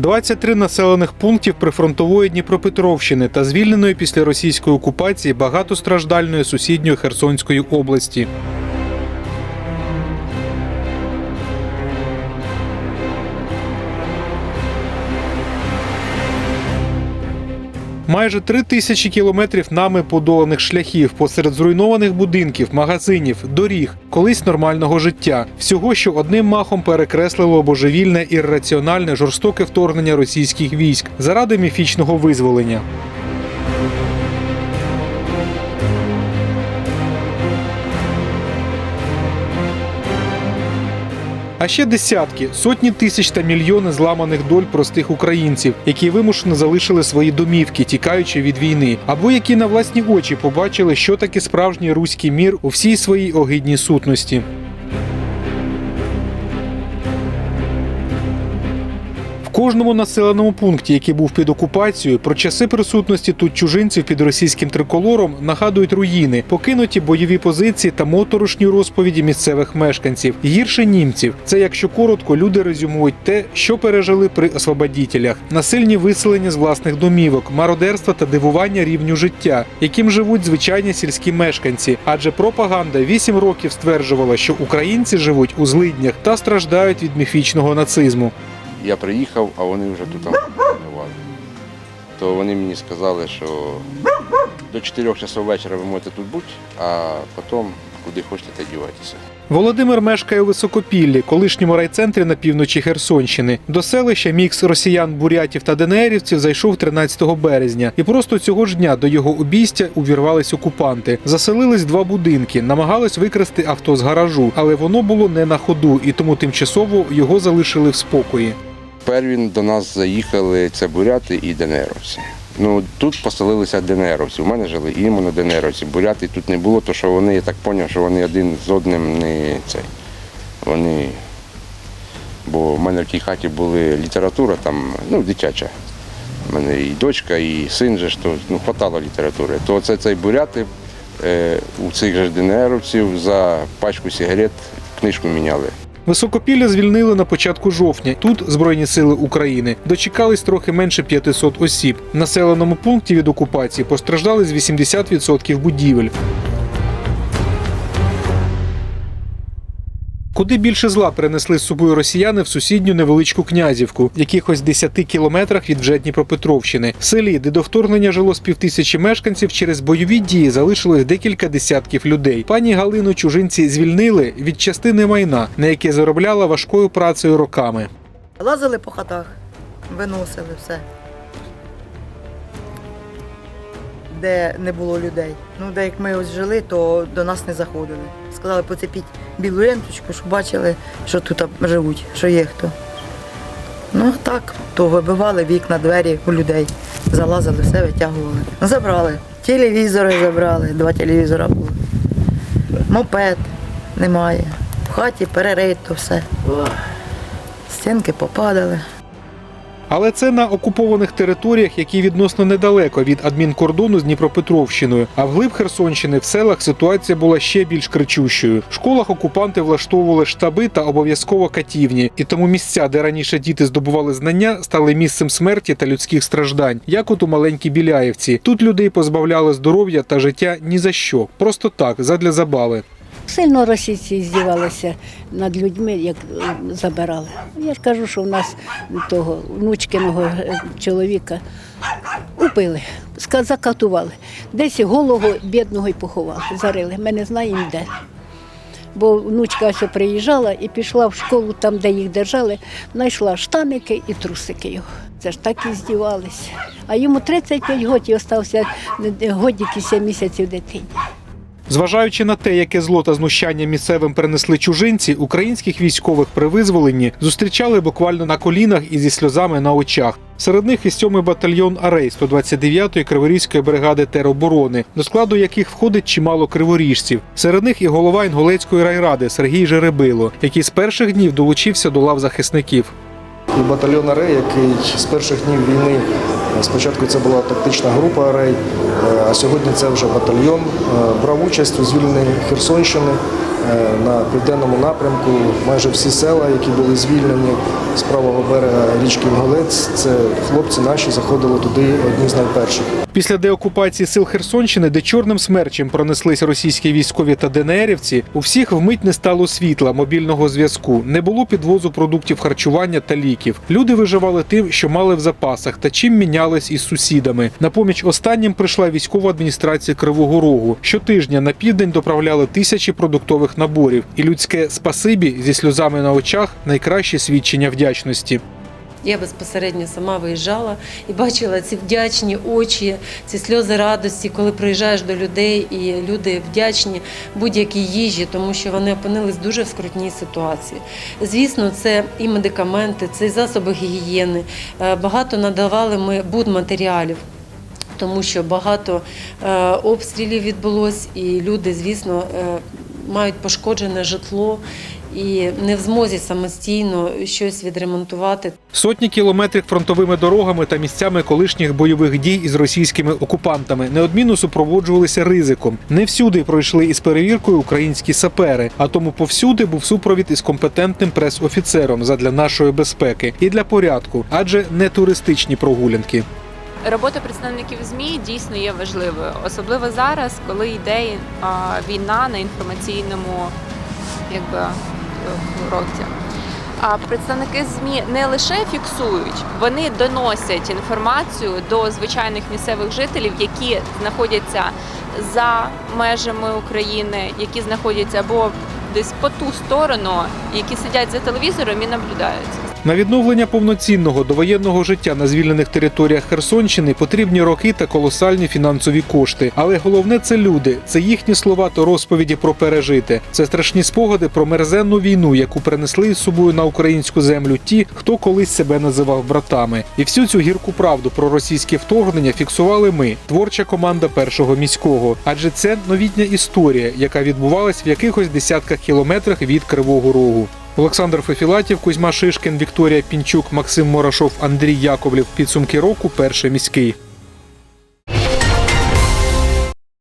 23 населених пунктів прифронтової Дніпропетровщини та звільненої після російської окупації багатостраждальної сусідньої Херсонської області. Майже три тисячі кілометрів нами подоланих шляхів посеред зруйнованих будинків, магазинів, доріг, колись нормального життя. Всього, що одним махом перекреслило божевільне ірраціональне жорстоке вторгнення російських військ заради міфічного визволення. А ще десятки, сотні тисяч та мільйони зламаних доль простих українців, які вимушено залишили свої домівки, тікаючи від війни, або які на власні очі побачили, що таке справжній руський мір у всій своїй огидній сутності. Кожному населеному пункті, який був під окупацією, про часи присутності тут чужинців під російським триколором нагадують руїни, покинуті бойові позиції та моторошні розповіді місцевих мешканців. Гірше німців. Це, якщо коротко, люди резюмують те, що пережили при освободітелях: насильні виселення з власних домівок, мародерство та дивування рівню життя, яким живуть звичайні сільські мешканці. Адже пропаганда вісім років стверджувала, що українці живуть у злиднях та страждають від міфічного нацизму. Я приїхав, а вони вже тут воювали. То вони мені сказали, що до 4 часов вечора ви можете тут бути, а потім куди хочете та дівайтеся. Володимир мешкає у Високопіллі, колишньому райцентрі на півночі Херсонщини. До селища мікс росіян, бурятів та ДНРівців зайшов 13 березня, і просто цього ж дня до його обійстя увірвались окупанти. Заселились два будинки, намагались викрасти авто з гаражу, але воно було не на ходу, і тому тимчасово його залишили в спокої. Перві до нас заїхали це буряти і ДНРовці. Ну тут поселилися ДНРовці. У мене жили іменно ДНРовці. Буряти тут не було, то що вони, я так зрозумів, що вони один з одним не цей. Вони. Бо в мене в тій хаті була література, там, ну, дитяча. У мене і дочка, і син же то ну, хватало літератури. То це цей буряти е, у цих же ДНРовців за пачку сигарет книжку міняли. Високопілля звільнили на початку жовтня. Тут Збройні сили України дочекались трохи менше 500 осіб. В населеному пункті від окупації постраждали з 80% будівель. Куди більше зла принесли з собою росіяни в сусідню невеличку князівку, в якихось 10 кілометрах від вже Дніпропетровщини. В селі, де до вторгнення жило з півтисячі мешканців, через бойові дії залишилось декілька десятків людей. Пані Галину чужинці звільнили від частини майна, на яке заробляла важкою працею роками. Лазили по хатах, виносили все. Де не було людей. Ну, де як ми ось жили, то до нас не заходили. Сказали, поцепіть білу ленточку, щоб бачили, що тут живуть, що є хто. Ну так, то вибивали вікна, двері у людей. Залазили, все витягували. Забрали. Телевізори забрали, два телевізора було. Мопед немає. В хаті перерито все. Стінки попадали. Але це на окупованих територіях, які відносно недалеко від адмінкордону з Дніпропетровщиною. А вглиб Херсонщини в селах ситуація була ще більш кричущою. В школах окупанти влаштовували штаби та обов'язково катівні, і тому місця, де раніше діти здобували знання, стали місцем смерті та людських страждань, як от у маленькій Біляєвці. Тут людей позбавляли здоров'я та життя ні за що, просто так, задля забави. Сильно російці здівалися над людьми, як е, забирали. Я ж кажу, що в нас того внучкиного е, чоловіка убили, закатували. Десь голого бідного й поховали, зарили. Ми не знаємо де. Бо внучка ось приїжджала і пішла в школу, там, де їх держали, знайшла штаники і трусики його. Це ж так і здівалися. А йому 35 років і остався е, годик і 7 місяців дитині. Зважаючи на те, яке зло та знущання місцевим принесли чужинці, українських військових при визволенні зустрічали буквально на колінах і зі сльозами на очах. Серед них і 7-й батальйон Арей 129-ї Криворізької бригади тероборони, до складу яких входить чимало криворіжців. Серед них і голова Інгулецької райради Сергій Жеребило, який з перших днів долучився до лав захисників. Батальйон Арей, який з перших днів війни, спочатку це була тактична група Арей, е, а сьогодні це вже батальйон, е, брав участь у звільненні Херсонщини. е, на південному напрямку. Майже всі села, які були звільнені з правого берега річки Голець, це хлопці наші заходили туди одні з найперших. Після деокупації сил Херсонщини, де чорним смерчем пронеслись російські військові та ДНРівці, у всіх вмить не стало світла, мобільного зв'язку, не було підвозу продуктів харчування та ліків. Люди виживали тим, що мали в запасах, та чим мінялись із сусідами. На поміч останнім прийшла військова адміністрація Кривого Рогу. Щотижня на південь доправляли тисячі продуктових наборів, і людське спасибі зі сльозами на очах найкраще свідчення вдячності. Я безпосередньо сама виїжджала і бачила ці вдячні очі, ці сльози радості, коли приїжджаєш до людей, і люди вдячні будь-якій їжі, тому що вони опинились дуже в скрутній ситуації. Звісно, це і медикаменти, це і засоби гігієни. Е, Багато надавали ми будматеріалів. Тому що багато е, обстрілів відбулось, і люди, звісно, е, мають пошкоджене житло і не в змозі самостійно щось відремонтувати. Сотні кілометрів фронтовими дорогами та місцями колишніх бойових дій із російськими окупантами неодмінно супроводжувалися ризиком. Не всюди пройшли із перевіркою українські сапери, а тому повсюди був супровід із компетентним прес-офіцером задля нашої безпеки і для порядку, адже не туристичні прогулянки. Робота представників ЗМІ дійсно є важливою, особливо зараз, коли йде війна на інформаційному якби, е. А представники ЗМІ не лише фіксують, вони доносять інформацію до звичайних місцевих жителів, які знаходяться за межами України, які знаходяться або десь по ту сторону, які сидять за телевізором і наблюдають. На відновлення повноцінного довоєнного життя на звільнених територіях Херсонщини потрібні роки та колосальні фінансові кошти. Але головне це люди, це їхні слова та розповіді про пережите. Це страшні спогади про мерзенну війну, яку принесли із собою на українську землю ті, хто колись себе називав братами. І всю цю гірку правду про російське вторгнення фіксували ми, творча команда першого міського. Адже це новітня історія, яка відбувалась в якихось десятках кілометрах від Кривого Рогу. Олександр Фефілатів, Кузьма Шишкін, Вікторія Пінчук, Максим Морашов, Андрій Яковлів. Підсумки року перший міський.